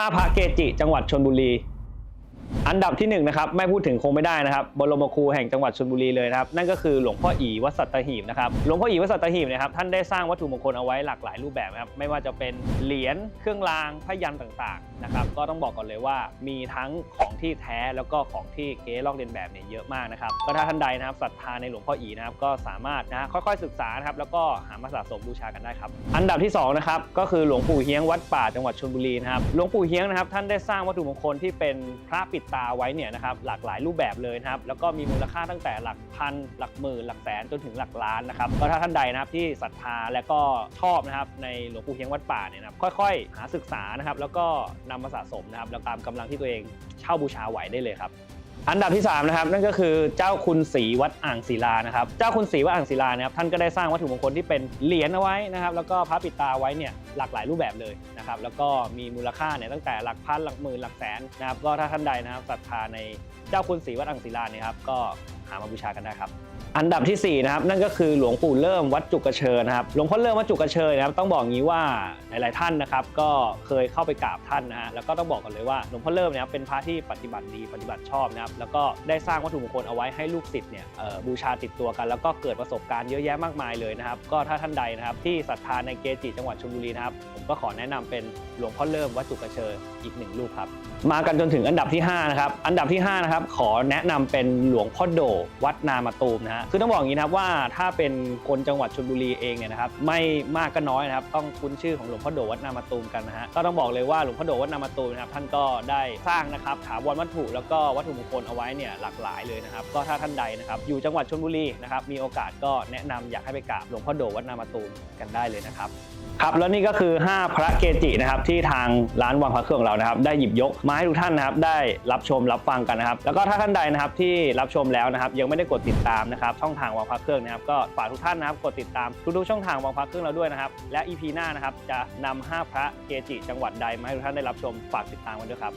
5พระเกจิ จังหวัดชนบุรี อันดับที่หนึ่งนะครับไม่พูดถึงคงไม่ได้นะครับบรมครูแห่งจังหวัดชลบุรีเลยนะครับนั่นก็คือหลวงพ่ออีวัดสัตหีบนะครับหลวงพ่ออีวัดสัตหีบนะครับท่านได้สร้างวัตถุมงคลเอาไว้หลากหลายรูปแบบนะครับไม่ว่าจะเป็นเหรียญเครื่องรางพยันต่างๆนะครับก็ต้องบอกก่อนเลยว่ามีทั้งของที่แท้แล้วก็ของที่เก๊ลอกเลียนแบบเนี่ยเยอะมากนะครับก็ถ้าท่านใดนะครับศรัทธาในหลวงพ่ออีนะครับก็สามารถนะค่อยๆศึกษานะครับแล้วก็หามาสะสมบูชากันได้ครับอันดับที่สองนะครับก็คือหลวงปู่เฮียงวัดป่าจังหวัดชลบุรีนะครับหลวงปู่เฮียงนะครับท่านได้สร้างวัตถุมงคลที่เป็นพระปิดตาไว้เนี่ยนะครับหลากหลายรูปแบบเลยนะครับแล้วก็มีมูลค่าตั้งแต่หลักพันหลักหมื่นหลักแสนจนถึงหลักล้านนะครับก็ถ้าท่านใดนะครับที่ศรัทธาและก็ชอบนะครับในหลวงปู่เฮียงวัดป่าเนี่ยนะครับค่อยๆ หาศึกษานะครับแล้วก็นำมาสะสมนะครับแล้วตามกำลังที่ตัวเองเช่าบูชาไหวได้เลยครับ อันดับที่3นะครับนั่นก็คือเจ้าคุณศรีวัดอ่างศิลานะครับเจ้าคุณศรีวัดอ่างศิลานะครับท่านก็ได้สร้างวัตถุมงคลที่เป็นเหรียญเอาไว้นะครับแล้วก็พระปิดตาไว้เนี่ยหลากหลายรูปแบบเลยนะครับแล้วก็มีมูลค่าเนี่ยตั้งแต่หลักพันหลักหมื่นหลักแสนนะครับก็ถ้าท่านใดนะครับศรัทธาในเจ้าคุณศรีวัดอ่างศิลาเนี่ยครับก็หามาบูชากันได้ครับ อันดับที่ 4 นะครับ นั่นก็คือหลวงปู่เริ่มวัดจุกกระเชิญนะครับหลวงพ่อเริ่มวัดจุกกระเชิญนะครับต้องบอกงี้ว่าหลาย ๆ ท่านนะครับ ก็เคยเข้าไปกราบท่านนะฮะแล้วก็ต้องบอกกันเลยว่าหลวงพ่อเริ่มเนี่ยเป็นพระที่ปฏิบัติดีปฏิบัติชอบนะครับแล้วก็ได้สร้างวัตถุมงคลเอาไว้ให้ลูกศิษย์เนี่ยบูชาติดตัวกัน แล้วก็เกิดประสบการณ์เยอะแยะมากมายเลยนะครับ ก็ถ้าท่านใดนะครับที่ศรัทธาในเกจิจังหวัดชลบุรีนะครับผมก็ขอแนะนำเป็นหลวงพ่อเริ่มวัดจุกกระเชิญอีกหนึ่งรูปครับมากันจนถึงอันดับที่5นะครับอันดับที่5นะครับขอแนะนำเป็นหลวงพ่อโดวัดนามาตูมนะฮะคือต้องบอกอย่างนี้นะครับว่าถ้าเป็นคนจังหวัดชลบุรีเองเนี่ยนะครับไม่มากก็น้อยนะครับต้องคุ้นชื่อของหลวงพ่อโดวัดนามาตูมกันนะฮะก็ต้องบอกเลยว่าหลวงพ่อโดวัดนามาตูมนะครับท่านก็ได้สร้างนะครับถาวรวัตถุแล้วก็วัตถุมงคลเอาไว้เนี่ยหลากหลายเลยนะครับก็ถ้าท่านใดนะครับอยู่จังหวัดชลบุรีนะครับมีโอกาสก็แนะนำอยากให้ไปกราบหลวงพ่อโดวัดนามาตูมกันได้เลยนะครับครับแล้วนี่ก็คือ 5 พระเกจินะครับที่ทางร้านวังพระเครื่องของเรานะครับได้หยิบยกมาให้ทุกท่านนะครับได้รับชมรับฟังกันนะครับแล้วก็ถ้าท่านใดนะครับที่รับชมแล้วนะครับยังไม่ได้กดติดตามนะครับช่องทางวังพระเครื่องนะครับก็ฝากทุกท่านนะครับกดติดตามทุกๆช่องทางวังพระเครื่องเราด้วยนะครับและ EP หน้านะครับจะนำห้าพระเกจิจังหวัดใดมาให้ทุกท่านได้รับชมฝากติดตามกันด้วยครับ